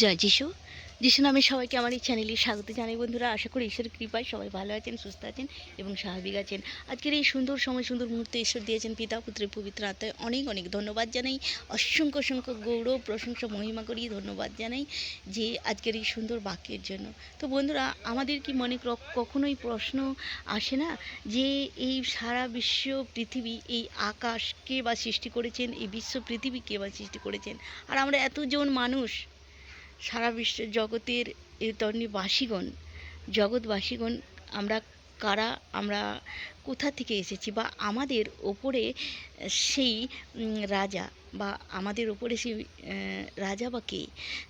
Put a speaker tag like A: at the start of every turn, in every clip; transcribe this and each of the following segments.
A: জয় যিশু। যিশু নামে সবাইকে আমার এই চ্যানেলে স্বাগত জানাই বন্ধুরা। আশা করি ঈশ্বরের কৃপায় সবাই ভালো আছেন, সুস্থ আছেন এবং স্বাভাবিক আছেন। আজকের এই সুন্দর সময়, সুন্দর মুহূর্তে ঈশ্বর দিয়েছেন পিতা, পুত্রের পবিত্র আত্মায় অনেক অনেক ধন্যবাদ জানাই। অসংখ্য অসংখ্য গৌরব, প্রশংসা, মহিমা করি ধন্যবাদ জানাই যে আজকের এই সুন্দর বাক্যের জন্য। তো বন্ধুরা, আমাদের কি মনে কখনোই প্রশ্ন আসে না যে এই সারা বিশ্ব পৃথিবী, এই আকাশ কে বা সৃষ্টি করেছেন, এই বিশ্ব পৃথিবী কে বা সৃষ্টি করেছেন? আর আমরা এতজন মানুষ সারা বিশ্ব জগতের এই তন্নিবাসীগণ জগৎবাসীগণ, আমরা কারা, আমরা কোথা থেকে এসেছি বা আমাদের ওপরে সেই রাজা বা আমাদের ওপরে সেই রাজা বা কে?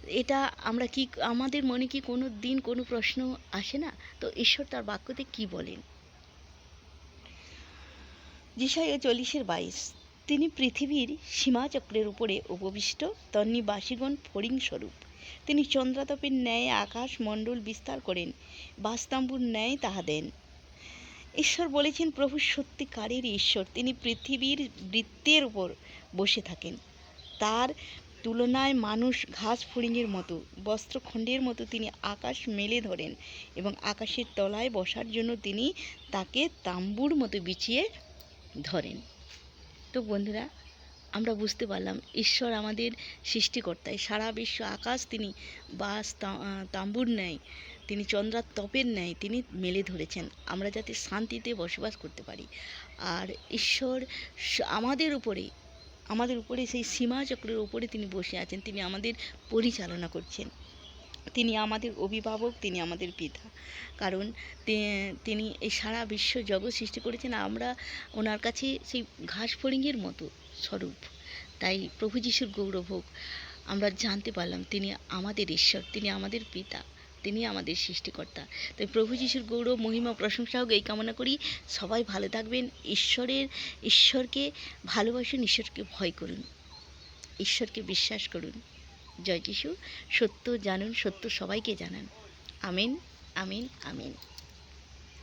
A: এটা আমরা কি, আমাদের মনে কি কোনো দিন কোনো প্রশ্ন আসে না? তো ঈশ্বর তার বাক্যতে কি বলেন? যিশায় চল্লিশের বাইশ, তিনি পৃথিবীর সীমাচক্রের উপরে উপবিষ্ট তন্নিবাসীগণ ফড়িং স্বরূপ। তিনি চন্দ্রাতপের ন্যায়, আকাশ, মণ্ডল বিস্তার করেন, বাস্তাম্বুর ন্যায় তাহা দেন। ঈশ্বর বলেছেন, প্রভু সত্যিকারের ঈশ্বর। তিনি পৃথিবীর বৃত্তের উপর বসে থাকেন। তার তুলনায় মানুষ ঘাস ফড়িংয়ের মতো, বস্ত্রখণ্ডের মতো তিনি আকাশ মেলে ধরেন এবং আকাশের তলায় বসার জন্য তিনি তাকে তাম্বুর মতো বিছিয়ে ধরেন। তো বন্ধুরা আমরা বুঝতে পারলাম, ঈশ্বর আমাদের সৃষ্টিকর্তায় সারা বিশ্ব আকাশ তিনি বাস তাম্বুর ন্যায়, তিনি চন্দ্রার তপের ন্যায় তিনি মেলে ধরেছেন। আমরা যাতে শান্তিতে বসবাস করতে পারি। আর ঈশ্বর আমাদের উপরে আমাদের উপরে সেই সীমা চক্রের উপরে তিনি বসে আছেন, তিনি আমাদের পরিচালনা করছেন। তিনি আমাদের অভিভাবক, তিনি আমাদের পিতা। কারণ তিনি এই সারা বিশ্ব জগৎ সৃষ্টি করেছেন, আমরা ওনার কাছে সেই ঘাস ফড়িংয়ের মতো। স্বরূপ। তাই প্রভু যিশুর গৌরব হোক, আমরা জানতে পারলাম তিনি আমাদের ঈশ্বর, তিনি আমাদের পিতা, তিনি আমাদের সৃষ্টিকর্তা। তাই প্রভু যিশুর গৌরব, মহিমা, প্রশংসা হোক এই কামনা করি। সবাই ভালো থাকবেন। ঈশ্বরের, ঈশ্বরকে ভালোবাসুন, ঈশ্বরকে ভয় করুন। ঈশ্বরকে বিশ্বাস করুন। জয় যিশু। সত্য জানুন, সত্য সবাইকে জানান। আমিন আমিন আমিন।